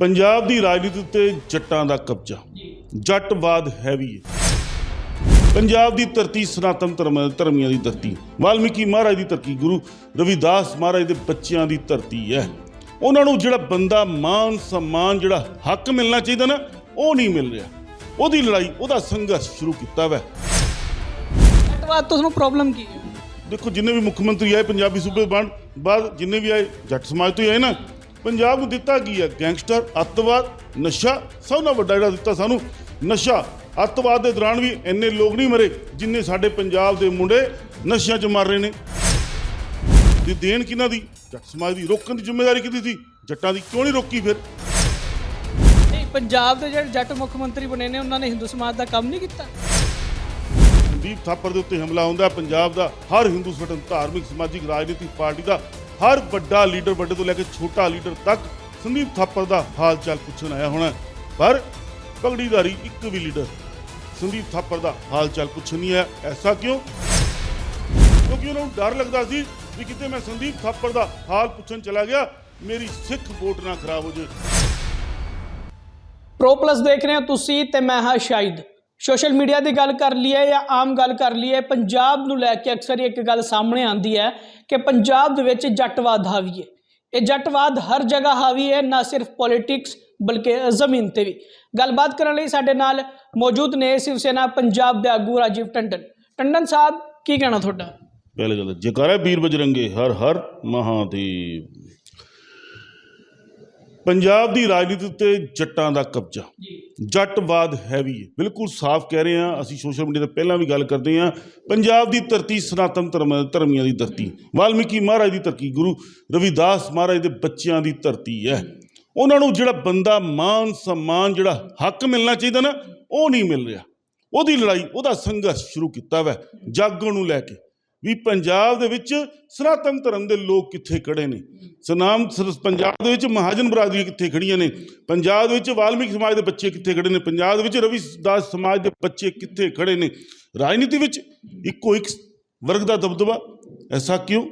ਪੰਜਾਬ ਦੀ ਰਾਜਨੀਤੀ ਉੱਤੇ ਜੱਟਾਂ ਦਾ ਕਬਜ਼ਾ। ਜੱਟਵਾਦ ਹੈਵੀ ਹੈ ਪੰਜਾਬ ਦੀ ਧਰਤੀ ਸਨਾਤਨ ਧਰਮ ਧਰਮੀਆਂ ਦੀ ਧਰਤੀ। ਵਾਲਮੀਕੀ ਮਹਾਰਾਜ ਦੀ ਧਰਤੀ ਗੁਰੂ ਰਵਿਦਾਸ ਮਹਾਰਾਜ ਦੇ ਬੱਚਿਆਂ ਦੀ ਧਰਤੀ ਹੈ ਉਹਨਾਂ ਨੂੰ ਜਿਹੜਾ ਬੰਦਾ ਮਾਨ ਸਨਮਾਨ ਜਿਹੜਾ ਹੱਕ ਮਿਲਣਾ ਚਾਹੀਦਾ ਨਾ ਉਹ ਨਹੀਂ ਮਿਲ ਰਿਹਾ। ਉਹਦੀ ਲੜਾਈ ਉਹਦਾ ਸੰਘਰਸ਼ ਸ਼ੁਰੂ ਕੀਤਾ ਵੈ। ਬਾਅਦ ਤੋਂ ਤੁਹਾਨੂੰ ਪ੍ਰੋਬਲਮ ਕੀ ਹੈ? ਦੇਖੋ ਜਿੰਨੇ ਵੀ ਮੁੱਖ ਮੰਤਰੀ ਆਏ ਪੰਜਾਬੀ ਸੂਬੇ ਬਣ ਬਾਅਦ ਜਿੰਨੇ ਵੀ ਆਏ ਜੱਟ ਸਮਾਜ ਤੋਂ ਹੀ ਆਏ ਨਾ ਪੰਜਾਬ ਨੂੰ ਦਿੱਤਾ ਕੀ ਹੈ? ਗੈਂਗਸਟਰ ਅੱਤਵਾਦ ਨਸ਼ਾ ਸਭ ਤੋਂ ਵੱਡਾ ਜਿਹੜਾ ਦਿੱਤਾ ਸਾਨੂੰ ਨਸ਼ਾ। ਅੱਤਵਾਦ ਦੇ ਦੌਰਾਨ ਵੀ ਇੰਨੇ ਲੋਕ ਨਹੀਂ ਮਰੇ ਜਿੰਨੇ ਸਾਡੇ ਪੰਜਾਬ ਦੇ ਮੁੰਡੇ ਨਸ਼ਿਆਂ 'ਚ ਮਰ ਰਹੇ ਨੇ। ਦੀ ਦੇਣ ਕਿਹਨਾਂ ਦੀ? ਜੱਟ ਸਮਾਜ ਦੀ। ਰੋਕਣ ਦੀ ਜ਼ਿੰਮੇਵਾਰੀ ਕਿਹਦੀ ਸੀ? ਜੱਟਾਂ ਦੀ ਕਿਉਂ ਨਹੀਂ ਰੋਕੀ ਫਿਰ? ਪੰਜਾਬ ਦੇ ਜਿਹੜੇ ਜੱਟ ਮੁੱਖ ਮੰਤਰੀ ਬਣੇ ਨੇ ਉਹਨਾਂ ਨੇ ਹਿੰਦੂ ਸਮਾਜ ਦਾ ਕੰਮ ਨਹੀਂ ਕੀਤਾ। ਸੰਦੀਪ ਥਾਪਰ ਦੇ ਉੱਤੇ ਹਮਲਾ ਹੁੰਦਾ। ਪੰਜਾਬ ਦਾ ਹਰ ਹਿੰਦੂ ਸੰਗਠਨ ਧਾਰਮਿਕ ਸਮਾਜਿਕ ਰਾਜਨੀਤਿਕ ਪਾਰਟੀ ਦਾ ਹਰ ਵੱਡਾ ਲੀਡਰ ਵੱਡੇ ਤੋਂ ਲੈ ਕੇ ਛੋਟਾ ਲੀਡਰ ਤੱਕ ਸੰਦੀਪ ਥਾਪਰ ਦਾ ਹਾਲ ਚਾਲ ਪੁੱਛਣ ਆਇਆ ਹੋਣਾ। ਪਰ ਪਗੜੀਧਾਰੀ ਇੱਕ ਵੀ ਲੀਡਰ ਸੰਦੀਪ ਥਾਪਰ ਦਾ ਹਾਲ ਚਾਲ ਪੁੱਛਣ ਨਹੀਂ ਆਇਆ ਐਸਾ ਕਿਉਂ? ਕਿਉਂਕਿ ਉਹਨਾਂ ਨੂੰ ਡਰ ਲੱਗਦਾ ਸੀ ਵੀ ਕਿਤੇ ਮੈਂ ਸੰਦੀਪ ਥਾਪਰ ਦਾ ਹਾਲ ਪੁੱਛਣ ਚਲਾ ਗਿਆ, ਮੇਰੀ ਸਿੱਖ ਵੋਟ ਨਾ ਖਰਾਬ ਹੋ ਜਾਏ ਪ੍ਰੋ ਪਲੱਸ ਦੇਖ ਰਹੇ ਹੋ ਤੁਸੀਂ ਤੇ ਮੈਂ ਹਾਂ ਸ਼ਾਇਦ ਸੋਸ਼ਲ ਮੀਡੀਆ ਦੀ ਗੱਲ ਕਰ ਲਈਏ ਜਾਂ ਆਮ ਗੱਲ ਕਰ ਲਈਏ ਪੰਜਾਬ ਨੂੰ ਲੈ ਕੇ ਅਕਸਰ ਇੱਕ ਗੱਲ ਸਾਹਮਣੇ ਆਉਂਦੀ ਹੈ ਕਿ ਪੰਜਾਬ ਦੇ ਵਿੱਚ ਜੱਟਵਾਦ ਹਾਵੀ ਹੈ। ਇਹ ਜੱਟਵਾਦ ਹਰ ਜਗ੍ਹਾ ਹਾਵੀ ਹੈ ਨਾ ਸਿਰਫ ਪੋਲਿਟਿਕਸ ਬਲਕਿ ਜ਼ਮੀਨ ਤੇ ਵੀ। ਗੱਲਬਾਤ ਕਰਨ ਲਈ ਸਾਡੇ ਨਾਲ ਮੌਜੂਦ ਨੇ ਸ਼ਿਵ ਸੈਨਾ ਪੰਜਾਬ ਦੇ ਆਗੂ ਰਾਜੀਵ ਟੰਡਨ। ਟੰਡਨ ਸਾਹਿਬ ਕੀ ਕਹਿਣਾ ਤੁਹਾਡਾ? ਪਹਿਲੇ ਗੱਲ ਜਕਾਰਾ ਵੀਰ ਬਜਰੰਗੇ ਹਰ ਹਰ ਮਹਾਦੇਵ ਪੰਜਾਬ ਦੀ ਰਾਜਨੀਤੀ ਉੱਤੇ ਜੱਟਾਂ ਦਾ ਕਬਜ਼ਾ। ਜੀ। ਜੱਟਵਾਦ ਹੈਵੀ ਹੈ। ਬਿਲਕੁਲ ਸਾਫ਼ ਕਹਿ ਰਹੇ ਹਾਂ, ਅਸੀਂ ਸੋਸ਼ਲ ਮੀਡੀਆ ਤੇ ਪਹਿਲਾਂ ਵੀ ਗੱਲ ਕਰਦੇ ਹਾਂ। ਪੰਜਾਬ ਦੀ ਧਰਤੀ ਸਨਾਤਨ ਧਰਮ, ਧਰਮੀਆਂ ਦੀ ਧਰਤੀ। ਵਾਲਮੀਕੀ ਮਹਾਰਾਜ ਦੀ ਧਰਤੀ, ਗੁਰੂ ਰਵਿਦਾਸ ਮਹਾਰਾਜ ਦੇ ਬੱਚਿਆਂ ਦੀ ਧਰਤੀ ਹੈ। ਉਹਨਾਂ ਨੂੰ ਜਿਹੜਾ ਬੰਦਾ ਮਾਨ ਸਨਮਾਨ, ਜਿਹੜਾ ਹੱਕ ਮਿਲਣਾ ਚਾਹੀਦਾ ਨਾ, ਉਹ ਨਹੀਂ ਮਿਲ ਰਿਹਾ। ਉਹਦੀ ਲੜਾਈ, ਉਹਦਾ ਸੰਘਰਸ਼ ਸ਼ੁਰੂ ਕੀਤਾ ਵੈ ਜਾਗੋ ਨੂੰ ਲੈ ਕੇ। ਵੀ ਪੰਜਾਬ ਦੇ ਵਿੱਚ ਸਨਾਤਨ ਧਰਮ ਦੇ ਲੋਕ ਕਿੱਥੇ ਖੜੇ ਨੇ? ਸਨਾਮ ਪੰਜਾਬ ਦੇ ਵਿੱਚ ਮਹਾਜਨ ਬਰਾਦਰੀ ਕਿੱਥੇ ਖੜੀਆਂ ਨੇ? ਪੰਜਾਬ ਦੇ ਵਿੱਚ ਵਾਲਮੀਕ ਸਮਾਜ ਦੇ ਬੱਚੇ ਕਿੱਥੇ ਖੜੇ ਨੇ? ਪੰਜਾਬ ਦੇ ਵਿੱਚ ਰਵਿਦਾਸ ਸਮਾਜ ਦੇ ਬੱਚੇ ਕਿੱਥੇ ਖੜੇ ਨੇ? ਰਾਜਨੀਤੀ ਵਿੱਚ ਇੱਕੋ ਇੱਕ ਵਰਗ ਦਾ ਦਬਦਬਾ, ਐਸਾ ਕਿਉਂ?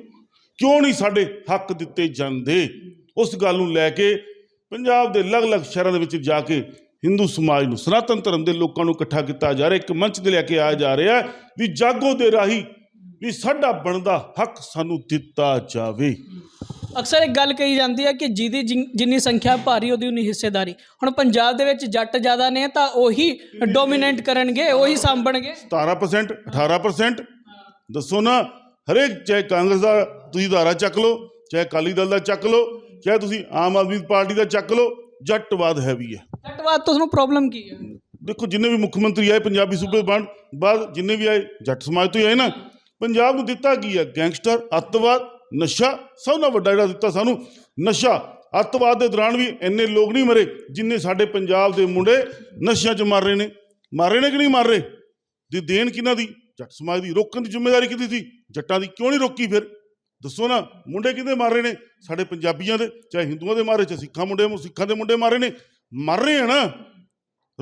ਕਿਉਂ ਨਹੀਂ ਸਾਡੇ ਹੱਕ ਦਿੱਤੇ ਜਾਂਦੇ? ਉਸ ਗੱਲ ਨੂੰ ਲੈ ਕੇ ਪੰਜਾਬ ਦੇ ਅਲੱਗ-ਅਲੱਗ ਸ਼ਹਿਰਾਂ ਦੇ ਵਿੱਚ ਜਾ ਕੇ ਹਿੰਦੂ ਸਮਾਜ ਨੂੰ, ਸਨਾਤਨ ਧਰਮ ਦੇ ਲੋਕਾਂ ਨੂੰ ਇਕੱਠਾ ਕੀਤਾ ਜਾ ਰਿਹਾ, ਇੱਕ ਮੰਚ ਤੇ ਲੈ ਕੇ ਆਇਆ ਜਾ ਰਿਹਾ ਵੀ ਜਾਗੋ ਦੇ ਰਾਹੀਂ ਵੀ ਸਾਡਾ ਬਣਦਾ ਹੱਕ ਸਾਨੂੰ ਦਿੱਤਾ ਜਾਵੇ। ਅਕਸਰ ਇੱਕ ਗੱਲ ਕਹੀ ਜਾਂਦੀ ਹੈ ਕਿ ਜਿਹਦੀ ਜਿੰ- ਜਿੰਨੀ ਸੰਖਿਆ ਭਾਰੀ ਉਹਦੀ ਉਨੀ ਹਿੱਸੇਦਾਰੀ। ਹੁਣ ਪੰਜਾਬ ਦੇ ਵਿੱਚ ਜੱਟ ਜ਼ਿਆਦਾ ਨੇ ਤਾਂ ਉਹੀ ਡੋਮੀਨੇਟ ਕਰਨਗੇ ਉਹੀ ਸਾਂਭਣਗੇ। 17% 18% ਦੱਸੋ ਨਾ ਹਰੇਕ ਚਾਹੇ ਕਾਂਗਰਸ ਦਾ ਤੁਸੀਂ ਧਾਰਾ ਚੱਕ ਲਓ ਚਾਹੇ ਅਕਾਲੀ ਦਲ ਦਾ ਚੱਕ ਲਓ ਚਾਹੇ ਤੁਸੀਂ ਆਮ ਆਦਮੀ ਪਾਰਟੀ ਦਾ ਚੱਕ ਲਓ ਜੱਟਵਾਦ ਹੈਵੀ ਹੈ। ਜੱਟਵਾਦ ਤੋਂ ਤੁਹਾਨੂੰ ਪ੍ਰੋਬਲਮ ਕੀ ਹੈ? ਦੇਖੋ ਜਿੰਨੇ ਵੀ ਮੁੱਖ ਮੰਤਰੀ ਆਏ ਪੰਜਾਬੀ ਸੂਬੇ ਬਣ ਬਾਅਦ ਜਿੰਨੇ ਵੀ ਆਏ ਜੱਟ ਸਮਾਜ ਤੋਂ ਹੀ ਆਏ ਨਾ ਪੰਜਾਬ ਨੂੰ ਦਿੱਤਾ ਕੀ ਹੈ? ਗੈਂਗਸਟਰ, ਅੱਤਵਾਦ, ਨਸ਼ਾ, ਸਭ ਨਾਲ ਵੱਡਾ ਜਿਹੜਾ ਦਿੱਤਾ ਸਾਨੂੰ ਨਸ਼ਾ। ਅੱਤਵਾਦ ਦੇ ਦੌਰਾਨ ਵੀ ਇੰਨੇ ਲੋਕ ਨਹੀਂ ਮਰੇ ਜਿੰਨੇ ਸਾਡੇ ਪੰਜਾਬ ਦੇ ਮੁੰਡੇ ਨਸ਼ਿਆਂ 'ਚ ਮਰ ਰਹੇ ਨੇ। ਮਰ ਰਹੇ ਨੇ ਕਿ ਨਹੀਂ ਮਰ ਰਹੇ? ਦੀ ਦੇਣ ਕਿਹਨਾਂ ਦੀ? ਜੱਟ ਸਮਾਜ ਦੀ ਰੋਕਣ ਦੀ ਜ਼ਿੰਮੇਵਾਰੀ ਕਿਹਦੀ ਸੀ? ਜੱਟਾਂ ਦੀ ਕਿਉਂ ਨਹੀਂ ਰੋਕੀ ਫਿਰ? ਦੱਸੋ ਨਾ, ਮੁੰਡੇ ਕਿਹਦੇ ਮਾਰ ਰਹੇ ਨੇ? ਸਾਡੇ ਪੰਜਾਬੀਆਂ ਦੇ, ਚਾਹੇ ਹਿੰਦੂਆਂ ਦੇ ਮਾਰੇ, ਚਾਹੇ ਸਿੱਖਾਂ ਮੁੰਡੇ, ਸਿੱਖਾਂ ਦੇ ਮੁੰਡੇ ਮਾਰੇ ਨੇ। ਮਰ ਰਹੇ ਆ ਨਾ।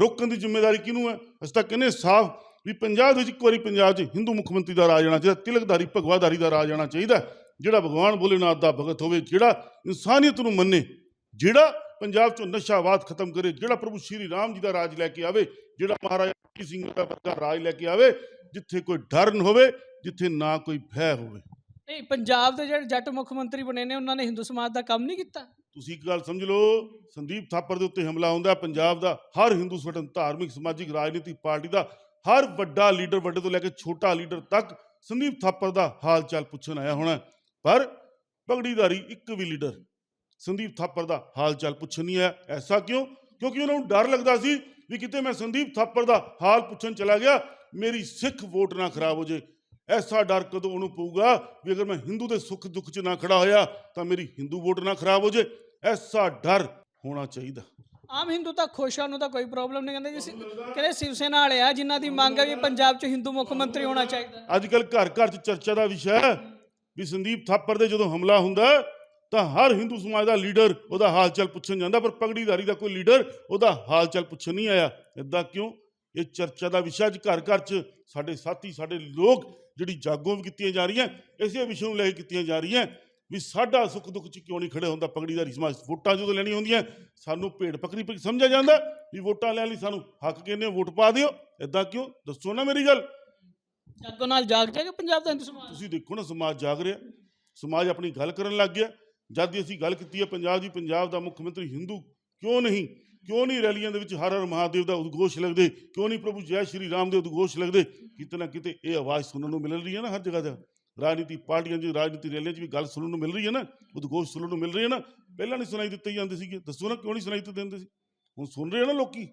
ਰੋਕਣ ਦੀ ਜ਼ਿੰਮੇਵਾਰੀ ਕਿਹਨੂੰ ਹੈ? ਅਸੀਂ ਤਾਂ ਕਹਿੰਦੇ ਸਾਫ਼ ਵੀ ਪੰਜਾਬ ਦੇ ਵਿੱਚ ਇੱਕ ਵਾਰੀ ਪੰਜਾਬ 'ਚ ਹਿੰਦੂ ਮੁੱਖ ਮੰਤਰੀ ਦਾ ਰਾਜ ਆਣਾ ਚਾਹੀਦਾ ਤਿਲਕਧਾਰੀ ਭਗਵਾਧਾਰੀ ਦਾ ਰਾਜ ਆਣਾ ਚਾਹੀਦਾ ਜਿਹੜਾ ਭਗਵਾਨ ਭੋਲੇਨਾਥ ਦਾ ਭਗਤ ਹੋਵੇ ਜਿਹੜਾ ਇਨਸਾਨੀਅਤ ਨੂੰ ਮੰਨੇ ਜਿਹੜਾ ਪੰਜਾਬ 'ਚੋਂ ਨਸ਼ਾਵਾਦ ਖਤਮ ਕਰੇ ਜਿਹੜਾ ਪ੍ਰਭੂ ਸ਼੍ਰੀ ਰਾਮ ਜੀ ਦਾ ਰਾਜ ਲੈ ਕੇ ਆਵੇ ਜਿਹੜਾ ਮਹਾਰਾਜਾ ਰਣਜੀਤ ਸਿੰਘ ਦਾ ਵਰਗਾ ਰਾਜ ਲੈ ਕੇ ਆਵੇ ਜਿੱਥੇ ਕੋਈ ਡਰ ਨਾ ਹੋਵੇ ਜਿੱਥੇ ਨਾ ਕੋਈ ਭੈ ਹੋਵੇ ਨਹੀਂ ਪੰਜਾਬ ਦੇ ਜਿਹੜੇ ਜੱਟ ਮੁੱਖ ਮੰਤਰੀ ਬਣੇ ਨੇ ਉਹਨਾਂ ਨੇ ਹਿੰਦੂ ਸਮਾਜ ਦਾ ਕੰਮ ਨਹੀਂ ਕੀਤਾ ਤੁਸੀਂ ਇੱਕ ਗੱਲ ਸਮਝ ਲਓ ਸੰਦੀਪ ਥਾਪਰ ਦੇ ਉੱਤੇ ਹਮਲਾ ਹੁੰਦਾ। ਪੰਜਾਬ ਦਾ ਹਰ ਹਿੰਦੂ ਸੰਗਠਨ ਧਾਰਮਿਕ ਸਮਾਜਿਕ ਰਾਜਨੀਤਿਕ ਪਾਰਟੀ ਦਾ ਹਰ ਵੱਡਾ ਲੀਡਰ ਵੱਡੇ ਤੋਂ ਲੈ ਕੇ ਛੋਟਾ ਲੀਡਰ ਤੱਕ ਸੰਦੀਪ ਥਾਪਰ ਦਾ ਹਾਲ ਚਾਲ ਪੁੱਛਣ ਆਇਆ ਹੋਣਾ। ਪਰ ਪਗੜੀਦਾਰੀ ਇੱਕ ਵੀ ਲੀਡਰ ਸੰਦੀਪ ਥਾਪਰ ਦਾ ਹਾਲ ਚਾਲ ਪੁੱਛਣ ਨਹੀਂ ਆਇਆ। ਐਸਾ ਕਿਉਂ? ਕਿਉਂਕਿ ਉਹਨਾਂ ਨੂੰ ਡਰ ਲੱਗਦਾ ਸੀ ਵੀ ਕਿਤੇ ਮੈਂ ਸੰਦੀਪ ਥਾਪਰ ਦਾ ਹਾਲ ਪੁੱਛਣ ਚਲਾ ਗਿਆ, ਮੇਰੀ ਸਿੱਖ ਵੋਟ ਨਾ ਖਰਾਬ ਹੋ ਜੇ। ਐਸਾ ਡਰ ਕਦੋਂ ਉਹਨੂੰ ਪਊਗਾ ਵੀ ਅਗਰ ਮੈਂ ਹਿੰਦੂ ਦੇ ਸੁੱਖ ਦੁੱਖ 'ਚ ਨਾ ਖੜਾ ਹੋਇਆ ਤਾਂ ਮੇਰੀ ਹਿੰਦੂ ਵੋਟ ਨਾ ਖਰਾਬ ਹੋ ਜੇ। ਐਸਾ ਡਰ ਹੋਣਾ ਚਾਹੀਦਾ। ਆਮ ਹਿੰਦੂ ਤਾਂ ਖੁਸ਼ ਆ ਉਹਨੂੰ ਤਾਂ ਕੋਈ ਪ੍ਰੋਬਲਮ ਨਹੀਂ ਕਹਿੰਦੇ। ਜੀ ਕਹਿੰਦੇ ਸ਼ਿਵ ਸੈਨਾ ਵਾਲੇ ਆ ਜਿਨ੍ਹਾਂ ਦੀ ਮੰਗ ਹੈ ਵੀ ਪੰਜਾਬ 'ਚ ਹਿੰਦੂ ਮੁੱਖ ਮੰਤਰੀ ਹੋਣਾ ਚਾਹੀਦਾ। ਅੱਜ ਕੱਲ ਘਰ ਘਰ 'ਚ ਚਰਚਾ ਦਾ ਵਿਸ਼ਾ ਹੈ ਵੀ ਸੰਦੀਪ ਥਾਪਰ ਦੇ ਜਦੋਂ ਹਮਲਾ ਹੁੰਦਾ ਤਾਂ ਹਰ ਹਿੰਦੂ ਸਮਾਜ ਦਾ ਲੀਡਰ ਉਹਦਾ ਹਾਲ ਚਾਲ ਪੁੱਛਣ ਜਾਂਦਾ ਪਰ ਪਗੜੀਧਾਰੀ ਦਾ ਕੋਈ ਲੀਡਰ ਉਹਦਾ ਹਾਲ ਚਾਲ ਪੁੱਛਣ ਨਹੀਂ ਆਇਆ। ਇਦਾਂ ਕਿਉਂ? ਇਹ ਚਰਚਾ ਦਾ ਵਿਸ਼ਾ ਅੱਜ ਘਰ ਘਰ 'ਚ ਸਾਡੇ ਸਾਥੀ ਸਾਡੇ ਲੋਕ ਜਿਹੜੀ ਜਾਗੋ ਵੀ ਕੀਤੀਆਂ ਜਾ ਰਹੀਆਂ ਇਸੇ ਵਿਸ਼ੇ ਨੂੰ ਲੈ ਕੇ ਕੀਤੀਆਂ ਜਾ ਰਹੀਆਂ। ਵੀ ਸਾਡਾ ਸੁੱਖ ਦੁੱਖ ਚ ਕਿਉਂ ਨਹੀਂ ਖੜੇ ਹੁੰਦਾ? ਪਗੜੀਦਾਰੀ ਸਮਾਜ ਵੋਟਾਂ ਜਦੋਂ ਲੈਣੀ ਹੁੰਦੀਆਂ ਸਾਨੂੰ ਭੇਡ ਬੱਕਰੀ ਪਰ ਸਮਝਿਆ ਜਾਂਦਾ ਵੀ ਵੋਟਾਂ ਲੈਣ ਲਈ ਸਾਨੂੰ ਹੱਕ ਕਹਿੰਦੇ ਹੋ, ਵੋਟ ਪਾ ਦਿਓ। ਇਦਾਂ ਕਿਉਂ? ਦੱਸੋ ਨਾ ਮੇਰੀ ਗੱਲ। ਜਾਗੋ ਨਾਲ ਜਾਗ ਜਾਏਗਾ ਪੰਜਾਬ ਦਾ ਹਿੰਦੂ ਸਮਾਜ? ਤੁਸੀਂ ਦੇਖੋ ਨਾ ਸਮਾਜ ਜਾਗ ਰਿਹਾ। ਸਮਾਜ ਆਪਣੀ ਗੱਲ ਕਰਨ ਲੱਗ ਗਿਆ। ਜਦ ਦੀ ਅਸੀਂ ਗੱਲ ਕੀਤੀ ਹੈ ਪੰਜਾਬ ਦੀ ਪੰਜਾਬ ਦਾ ਮੁੱਖ ਮੰਤਰੀ ਹਿੰਦੂ ਕਿਉਂ ਨਹੀਂ? ਕਿਉਂ ਨਹੀਂ ਰੈਲੀਆਂ ਦੇ ਵਿੱਚ ਹਰ ਹਰ ਮਹਾਦੇਵ ਦਾ ਉਦਘੋਸ਼ ਲੱਗਦੇ? ਕਿਉਂ ਨਹੀਂ ਪ੍ਰਭੂ ਜੈ ਸ਼੍ਰੀ ਰਾਮ ਦੇ ਉਦਘੋਸ਼ ਲੱਗਦੇ? ਕਿਤੇ ਨਾ ਕਿਤੇ ਇਹ ਆਵਾਜ਼ ਸੁਣਨ ਨੂੰ ਮਿਲ ਰਹੀ ਹੈ ਨਾ ਹਰ ਜਗ੍ਹਾ ਤੇ। ਰਾਜਨੀਤੀ ਪਾਰਟੀਆਂ 'ਚ ਰਾਜਨੀਤੀ ਰੈਲੀਆਂ 'ਚ ਵੀ ਗੱਲ ਸੁਣਨ ਨੂੰ ਮਿਲ ਰਹੀ ਹੈ ਨਾ ਉਦਘੋਸ਼ ਸੁਣਨ ਨੂੰ ਮਿਲ ਰਹੀ ਹੈ ਨਾ, ਪਹਿਲਾਂ ਨਹੀਂ ਸੁਣਾਈ ਦਿੱਤੇ ਜਾਂਦੇ ਸੀਗੇ, ਦੱਸੋ ਨਾ ਕਿਉਂ ਨਹੀਂ ਸੁਣਾਈ ਦਿੱਤੇ ਦਿੰਦੇ ਸੀ? ਹੁਣ ਸੁਣ ਰਹੇ ਆ ਨਾ ਲੋਕੀ।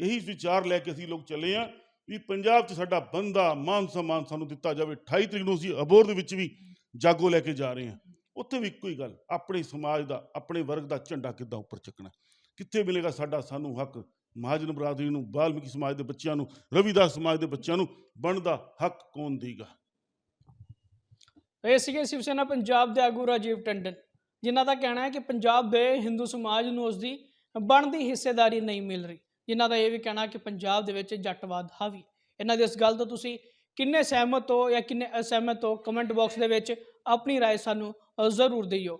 ਇਹੀ ਵਿਚਾਰ ਲੈ ਕੇ ਅਸੀਂ ਲੋਕ ਚੱਲੇ ਆ ਵੀ ਪੰਜਾਬ 'ਚ ਸਾਡਾ ਬੰਦਾ ਮਾਨ ਸਨਮਾਨ ਸਾਨੂੰ ਦਿੱਤਾ ਜਾਵੇ 28 ਤਰੀਕ ਨੂੰ ਅਸੀਂ ਅਬੋਰ ਦੇ ਵਿੱਚ ਵੀ ਜਾਗੋ ਲੈ ਕੇ ਜਾ ਰਹੇ ਹਾਂ। ਉੱਥੇ ਵੀ ਇੱਕੋ ਹੀ ਗੱਲ, ਆਪਣੇ ਸਮਾਜ ਦਾ, ਆਪਣੇ ਵਰਗ ਦਾ ਝੰਡਾ ਕਿੱਦਾਂ ਉੱਪਰ ਚੱਕਣਾ? ਕਿੱਥੇ ਮਿਲੇਗਾ ਸਾਡਾ ਸਾਨੂੰ ਹੱਕ? ਮਹਾਜਨ ਬਰਾਦਰੀ ਨੂੰ, ਬਾਲਮੀਕੀ ਸਮਾਜ ਦੇ ਬੱਚਿਆਂ ਨੂੰ, ਰਵਿਦਾਸ ਸਮਾਜ ਦੇ ਬੱਚਿਆਂ ਨੂੰ ਬਣਦਾ ਹੱਕ ਕੌਣ ਦੇਗਾ? ਇਹ ਸੀਗੇ ਸ਼ਿਵ ਸੈਨਾ ਪੰਜਾਬ ਦੇ ਆਗੂ ਰਾਜੀਵ ਟੰਡਨ ਜਿਨ੍ਹਾਂ ਦਾ ਕਹਿਣਾ ਹੈ ਕਿ ਪੰਜਾਬ ਦੇ ਹਿੰਦੂ ਸਮਾਜ ਨੂੰ ਉਸ ਦੀ ਬਣਦੀ ਹਿੱਸੇਦਾਰੀ ਨਹੀਂ ਮਿਲ ਰਹੀ ਜਿਨ੍ਹਾਂ ਦਾ ਇਹ ਵੀ ਕਹਿਣਾ ਕਿ ਪੰਜਾਬ ਦੇ ਵਿੱਚ ਜੱਟਵਾਦ ਹਾਵੀ ਹੈ। ਇਹਨਾਂ ਦੀ ਇਸ ਗੱਲ ਤੋਂ ਤੁਸੀਂ ਕਿੰਨੇ ਸਹਿਮਤ ਹੋ ਜਾਂ ਕਿੰਨੇ ਅਸਹਿਮਤ ਹੋ ਕਮੈਂਟ ਬਾਕਸ ਦੇ ਵਿੱਚ ਆਪਣੀ رائے ਸਾਨੂੰ ਅ, ਜ਼ਰੂਰ ਦਿਓ